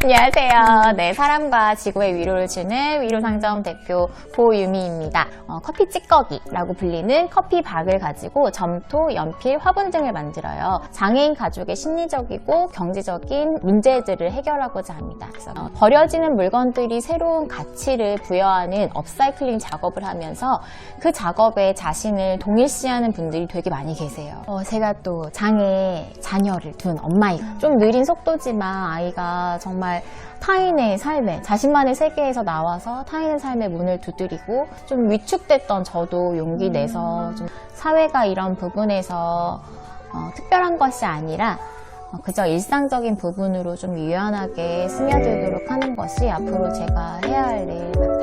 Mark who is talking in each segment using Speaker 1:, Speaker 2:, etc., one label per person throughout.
Speaker 1: 안녕하세요. 네, 사람과 지구의 위로를 주는 위로상점 대표 보유미입니다. 어, 커피 찌꺼기라고 불리는 커피 박을 가지고 점토, 연필, 화분 등을 만들어요. 장애인 가족의 심리적이고 경제적인 문제들을 해결하고자 합니다. 어, 버려지는 물건들이 새로운 가치를 부여하는 업사이클링 작업을 하면서 그 작업에 자신을 동일시하는 분들이 되게 많이 계세요. 어, 제가 또 장애 자녀를 둔 엄마이고 좀 느린 속도지만 아이가 정말 타인의 삶에 자신만의 세계에서 나와서 타인의 삶의 문을 두드리고 좀 위축됐던 저도 용기 내서 좀 사회가 이런 부분에서 어, 특별한 것이 아니라 어, 그저 일상적인 부분으로 좀 유연하게 스며들도록 하는 것이 앞으로 제가 해야 할 일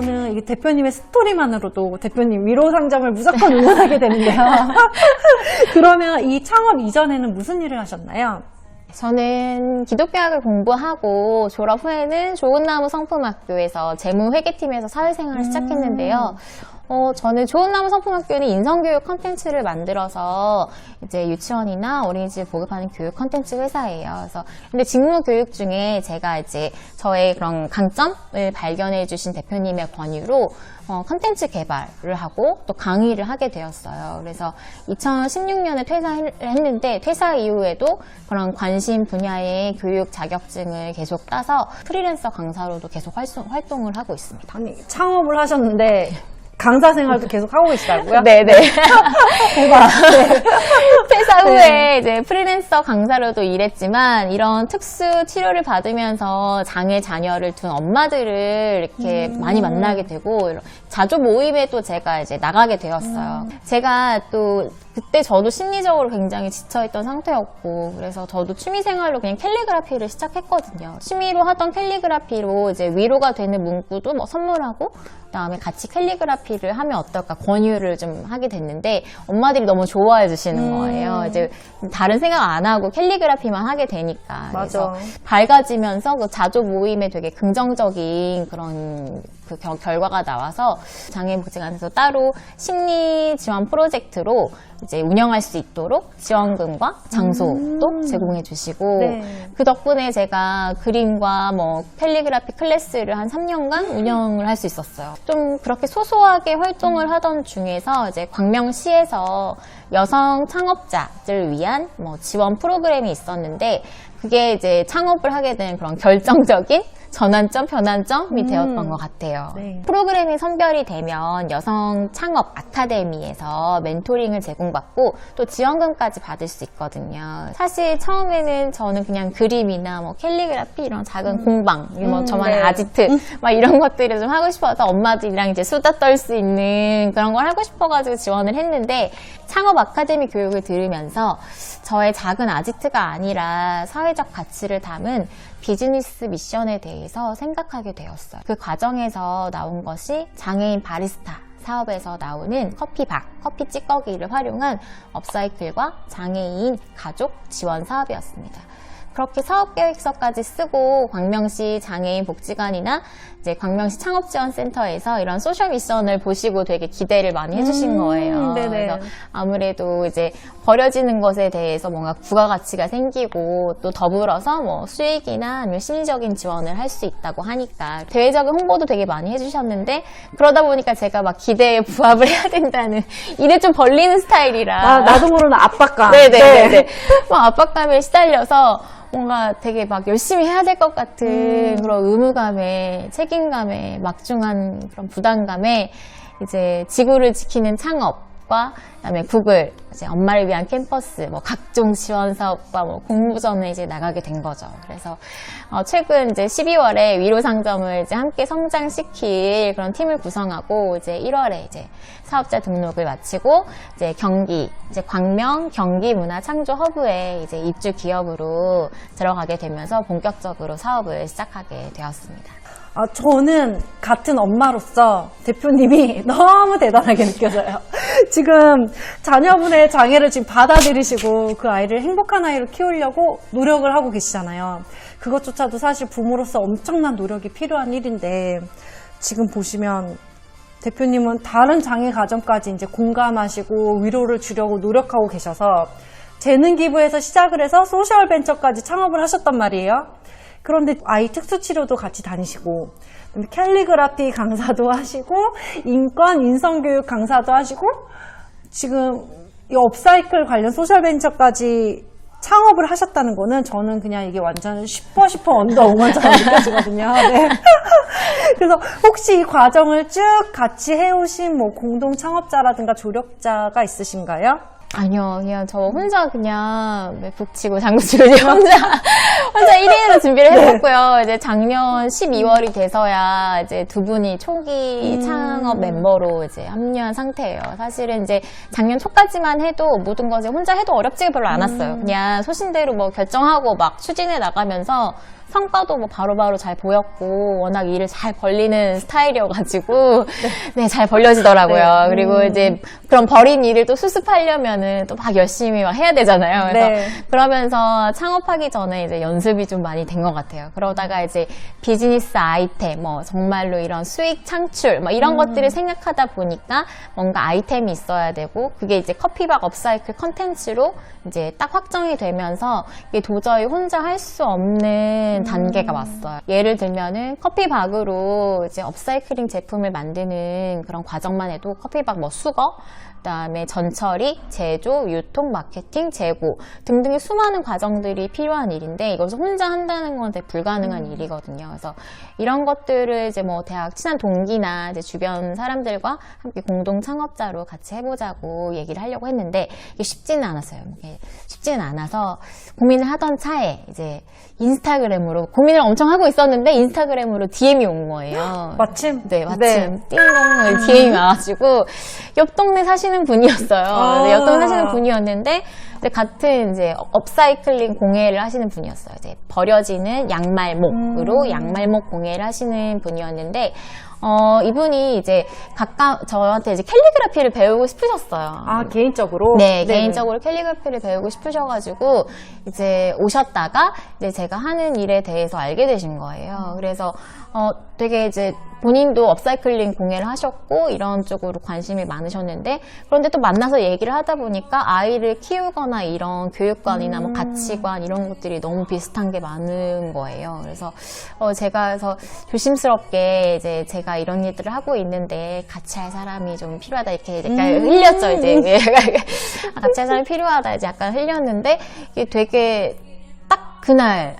Speaker 2: 저는 이 대표님의 스토리만으로도 대표님 위로 상점을 무조건 응원하게 되는데요. 그러면 이 창업 이전에는 무슨 일을 하셨나요?
Speaker 1: 저는 기독교학을 공부하고 졸업 후에는 좋은 나무 성품학교에서 재무회계팀에서 사회생활을 시작했는데요. 어, 저는 좋은 나무 성품학교는 인성교육 컨텐츠를 만들어서 이제 유치원이나 어린이집 보급하는 교육 컨텐츠 회사예요. 그래서 근데 직무 교육 중에 제가 이제 저의 그런 강점을 발견해 주신 대표님의 권유로 어, 컨텐츠 개발을 하고 또 강의를 하게 되었어요. 그래서 2016년에 퇴사했는데 퇴사 이후에도 그런 관심 분야의 교육 자격증을 계속 따서 프리랜서 강사로도 계속 활동, 활동을 하고 있습니다.
Speaker 2: 아니, 창업을 하셨는데 강사 생활도 계속 하고 계시다고요?
Speaker 1: 네네.
Speaker 2: 대박.
Speaker 1: 퇴사 후에 이제 프리랜서 강사로도 일했지만 이런 특수 치료를 받으면서 장애 자녀를 둔 엄마들을 이렇게 많이 만나게 되고 자조 모임에 또 제가 이제 나가게 되었어요. 제가 또 그때 저도 심리적으로 굉장히 지쳐있던 상태였고 그래서 저도 취미생활로 그냥 캘리그라피를 시작했거든요. 취미로 하던 캘리그라피로 이제 위로가 되는 문구도 뭐 선물하고 그다음에 같이 캘리그라피 를 하면 어떨까 권유를 좀 하게 됐는데 엄마들이 너무 좋아해 주시는 거예요. 이제 다른 생각 안 하고 캘리그라피만 하게 되니까
Speaker 2: 맞아.
Speaker 1: 그래서 밝아지면서 그 자조 모임에 되게 긍정적인 그런 그 겨- 결과가 나와서 장애인복지관에서 따로 심리 지원 프로젝트로 이제 운영할 수 있도록 지원금과 장소도 제공해 주시고
Speaker 2: 네.
Speaker 1: 그 덕분에 제가 그림과 뭐 캘리그라피 클래스를 한 3년간 운영을 할 수 있었어요. 좀 그렇게 소소하게 활동을 하던 중에서 이제 광명시에서 여성 창업자들 위한 뭐 지원 프로그램이 있었는데 그게 이제 창업을 하게 된 그런 결정적인 전환점, 변환점이 되었던 것 같아요.
Speaker 2: 네.
Speaker 1: 프로그램이 선별이 되면 여성 창업 아카데미에서 멘토링을 제공받고 또 지원금까지 받을 수 있거든요. 사실 처음에는 저는 그냥 그림이나 뭐 캘리그라피 이런 작은 공방, 뭐
Speaker 2: 음,
Speaker 1: 저만의
Speaker 2: 네.
Speaker 1: 아지트 막 이런 것들을 좀 하고 싶어서 엄마들이랑 이제 수다 떨 수 있는 그런 걸 하고 싶어가지고 지원을 했는데 창업 아카데미 교육을 들으면서 저의 작은 아지트가 아니라 사회적 가치를 담은 비즈니스 미션에 대해서 생각하게 되었어요. 그 과정에서 나온 것이 장애인 바리스타 사업에서 나오는 커피박, 커피 찌꺼기를 활용한 업사이클과 장애인 가족 지원 사업이었습니다. 그렇게 사업 계획서까지 쓰고 광명시 장애인 복지관이나 이제 광명시 창업지원센터에서 이런 소셜 미션을 보시고 되게 기대를 많이 해주신
Speaker 2: 음,
Speaker 1: 거예요.
Speaker 2: 네네.
Speaker 1: 그래서 아무래도 이제 버려지는 것에 대해서 뭔가 부가가치가 생기고 또 더불어서 뭐 수익이나 아니면 심리적인 지원을 할 수 있다고 하니까 대외적인 홍보도 되게 많이 해주셨는데 그러다 보니까 제가 막 기대에 부합을 해야 된다는 일에 좀 벌리는 스타일이라
Speaker 2: 나, 나도 모르는 압박감.
Speaker 1: 네네 네. 막 압박감에 시달려서 뭔가 되게 막 열심히 해야 될 것 같은 그런 의무감에 책임감에 막중한 그런 부담감에 이제 지구를 지키는 창업 과 그다음에 구글 이제 엄마를 위한 캠퍼스 뭐 각종 지원 사업과 뭐 공모전에 이제 나가게 된 거죠. 그래서 어, 최근 이제 12월에 위로 상점을 이제 함께 성장시킬 그런 팀을 구성하고 이제 1월에 이제 사업자 등록을 마치고 이제 경기 이제 광명 경기 문화 창조 허브에 이제 입주 기업으로 들어가게 되면서 본격적으로 사업을 시작하게 되었습니다.
Speaker 2: 아, 저는 같은 엄마로서 대표님이 너무 대단하게 느껴져요. 지금 자녀분의 장애를 지금 받아들이시고 그 아이를 행복한 아이로 키우려고 노력을 하고 계시잖아요. 그것조차도 사실 부모로서 엄청난 노력이 필요한 일인데 지금 보시면 대표님은 다른 장애 가정까지 이제 공감하시고 위로를 주려고 노력하고 계셔서 재능 기부에서 시작을 해서 소셜 벤처까지 창업을 하셨단 말이에요. 그런데 아이 특수 치료도 같이 다니시고 캘리그라피 강사도 하시고 인권 인성 교육 강사도 하시고 지금 이 업사이클 관련 소셜 벤처까지 창업을 하셨다는 거는 저는 그냥 이게 완전 슈퍼 슈퍼 언더 우먼처럼 느껴지거든요. 네. 그래서 혹시 이 과정을 쭉 같이 해오신 뭐 공동 창업자라든가 조력자가 있으신가요?
Speaker 1: 아니요, 그냥 저 혼자 그냥 북치고 장구 치고 이제 혼자 혼자 1인으로 준비를 해봤고요. 이제 작년 12월이 돼서야 이제 두 분이 초기 창업 멤버로 이제 합류한 상태예요. 사실은 이제 작년 초까지만 해도 모든 것을 혼자 해도 어렵지가 별로 않았어요. 그냥 소신대로 뭐 결정하고 막 추진해 나가면서 성과도 뭐 바로바로 잘 보였고 워낙 일을 잘 벌리는 스타일이어가지고 네 잘 벌려지더라고요.
Speaker 2: 네.
Speaker 1: 그리고
Speaker 2: 음.
Speaker 1: 이제 그런 버린 일을 또 수습하려면 은 또 막 열심히 막 해야 되잖아요. 그래서
Speaker 2: 네.
Speaker 1: 그러면서 창업하기 전에 이제 연습이 좀 많이 된 것 같아요. 그러다가 이제 비즈니스 아이템, 뭐 정말로 이런 수익 창출, 뭐
Speaker 2: 음.
Speaker 1: 이런 것들을 생각하다 보니까 뭔가 아이템이 있어야 되고 그게 이제 커피박 업사이클 컨텐츠로 이제 딱 확정이 되면서 이게 도저히 혼자 할 수 없는 단계가 왔어요. 예를 들면은 커피박으로 이제 업사이클링 제품을 만드는 그런 과정만 해도 커피박 뭐 수거, 그다음에 전처리, 제조, 유통, 마케팅, 재고 등등의 수많은 과정들이 필요한 일인데 이것을 혼자 한다는 건 되게 불가능한 일이거든요. 그래서 이런 것들을 이제 뭐 대학 친한 동기나 이제 주변 사람들과 함께 공동 창업자로 같이 해보자고 얘기를 하려고 했는데 이게 쉽지는 않았어요. 이게 쉽지는 않아서 고민을 하던 차에 이제 인스타그램으로 고민을 엄청 하고 있었는데 인스타그램으로 DM이 온 거예요.
Speaker 2: 마침?
Speaker 1: 네, 마침 띵동을 DM이 와가지고 옆 동네 사시는 분이었어요.
Speaker 2: 아.
Speaker 1: 네, 옆 동네 사시는 분이었는데 이제 같은 이제 업사이클링 공예를 하시는 분이었어요. 이제 버려지는 양말목으로
Speaker 2: 음.
Speaker 1: 양말목 공예를 하시는 분이었는데 어, 이분이 이제 가까 저한테 이제 캘리그라피를 배우고 싶으셨어요.
Speaker 2: 아, 개인적으로?
Speaker 1: 네,
Speaker 2: 네네.
Speaker 1: 개인적으로 캘리그라피를 배우고 싶으셔가지고 이제 오셨다가 이제 제가 하는 일에 대해서 알게 되신 거예요. 그래서 어 되게 이제 본인도 업사이클링 공예를 하셨고 이런 쪽으로 관심이 많으셨는데 그런데 또 만나서 얘기를 하다 보니까 아이를 키우거나 이런 교육관이나 뭐 가치관 이런 것들이 너무 비슷한 게 많은 거예요. 그래서 어 제가 그래서 조심스럽게 이제 제가 이런 일들을 하고 있는데 같이 할 사람이 좀 필요하다 이렇게 약간 흘렸죠 이제. 아, 같이 할 사람이 필요하다 이제 약간 흘렸는데 이게 되게 딱 그날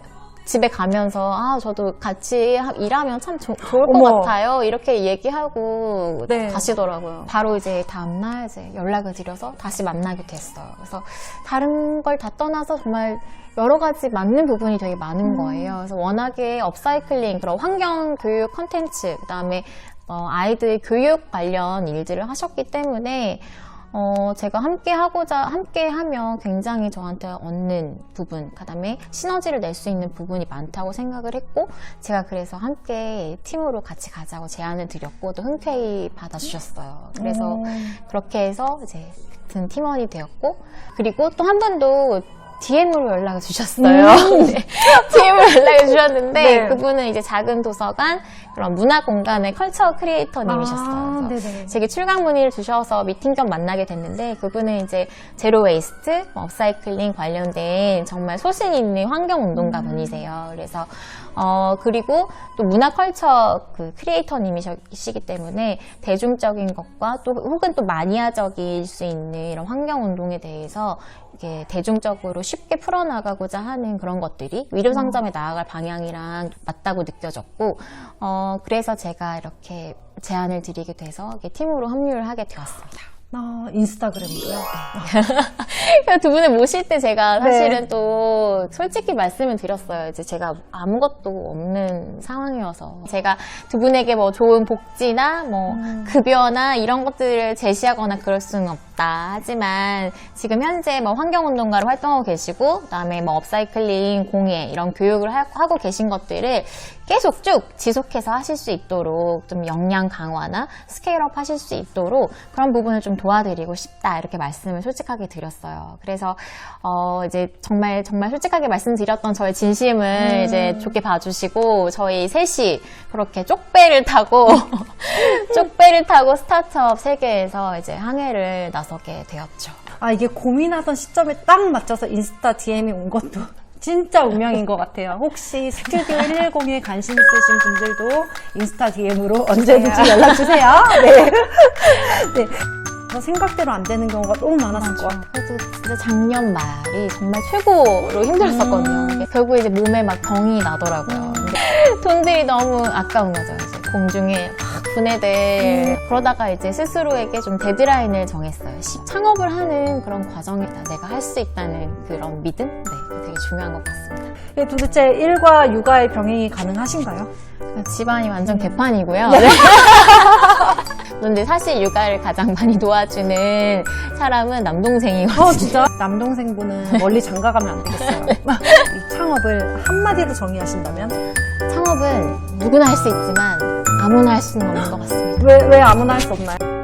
Speaker 1: 집에 가면서 아 저도 같이 하- 일하면 참 조- 좋을 것
Speaker 2: 어머.
Speaker 1: 같아요. 이렇게 얘기하고
Speaker 2: 네.
Speaker 1: 가시더라고요. 바로 이제 다음날 이제 연락을 드려서 다시 만나게 됐어요. 그래서 다른 걸 다 떠나서 정말 여러 가지 맞는 부분이 되게 많은 거예요. 그래서 워낙에 업사이클링 그런 환경 교육 컨텐츠 그다음에 어, 아이들 교육 관련 일들을 하셨기 때문에 어, 제가 함께 하고자, 함께 하면 굉장히 저한테 얻는 부분, 그 다음에 시너지를 낼 수 있는 부분이 많다고 생각을 했고, 제가 그래서 함께 팀으로 같이 가자고 제안을 드렸고, 또 흔쾌히 받아주셨어요. 그래서 그렇게 해서 이제 같은 팀원이 되었고, 그리고 또한 분도 DM으로 연락을 주셨어요. 네. DM으로 연락을 주셨는데,
Speaker 2: 네.
Speaker 1: 그분은 이제 작은 도서관, 그런 문화 공간의 컬처 크리에이터님이셨어요.
Speaker 2: 아,
Speaker 1: 그래서. 제게 출강 문의를 주셔서 미팅 겸 만나게 됐는데 그분은 이제 제로 웨이스트, 뭐 업사이클링 관련된 정말 소신 있는 환경 운동가 분이세요. 그래서 어 그리고 또 문화 컬처 그 크리에이터님이시기 때문에 대중적인 것과 또 혹은 또 마니아적일 수 있는 이런 환경 운동에 대해서 이게 대중적으로 쉽게 풀어나가고자 하는 그런 것들이 위료 상점에 나아갈 방향이랑 맞다고 느껴졌고 어 그래서 제가 이렇게 제안을 드리게 돼서 팀으로 합류를 하게 되었습니다.
Speaker 2: 아, 인스타그램으로요?
Speaker 1: 두 분을 모실 때 제가
Speaker 2: 네.
Speaker 1: 사실은 또 솔직히 말씀을 드렸어요. 이제 제가 아무것도 없는 상황이어서 제가 두 분에게 뭐 좋은 복지나 뭐
Speaker 2: 음.
Speaker 1: 급여나 이런 것들을 제시하거나 그럴 수는 없다. 하지만 지금 현재 뭐 환경운동가로 활동하고 계시고 그다음에 뭐 업사이클링 공예 이런 교육을 하- 하고 계신 것들을 계속 쭉 지속해서 하실 수 있도록 좀 역량 강화나 스케일업 하실 수 있도록 그런 부분을 좀 도와드리고 싶다 이렇게 말씀을 솔직하게 드렸어요. 그래서 어 이제 정말 정말 솔직하게 말씀드렸던 저의 진심을 이제 좋게 봐주시고 저희 셋이 그렇게 쪽배를 타고 쪽배를 타고 스타트업 세계에서 이제 항해를 나서게 되었죠.
Speaker 2: 아, 이게 고민하던 시점에 딱 맞춰서 인스타 DM이 온 것도 진짜 운명인 것 같아요. 혹시 스튜디오 110에 관심 있으신 분들도 인스타 DM으로 언제든지 연락 주세요. 네. 네. 저 생각대로 안 되는 경우가 너무 많았을 것 같아요.
Speaker 1: 그래도 진짜 작년 말이 정말 최고로 힘들었었거든요. 이게 결국 이제 몸에 막 병이 나더라고요. 근데 돈들이 너무 아까운 거죠. 이제 공중에 확 분해될 그러다가 이제 스스로에게 좀 데드라인을 정했어요. 시- 창업을 하는 그런 과정이다. 내가 할 수 있다는 그런 믿음? 네, 중요한 것 같습니다.
Speaker 2: 예, 도대체 일과 육아의 병행이 가능하신가요?
Speaker 1: 집안이 완전 개판이고요. 네. 그런데 사실 육아를 가장 많이 도와주는 사람은 남동생이거든요.
Speaker 2: 어, 진짜? 남동생분은 멀리 장가가면 안 되겠어요. 이 창업을 한마디로 정의하신다면?
Speaker 1: 창업은 누구나 할 수 있지만 아무나 할 수는 없는 것 같습니다.
Speaker 2: 왜, 왜 아무나 할 수 없나요?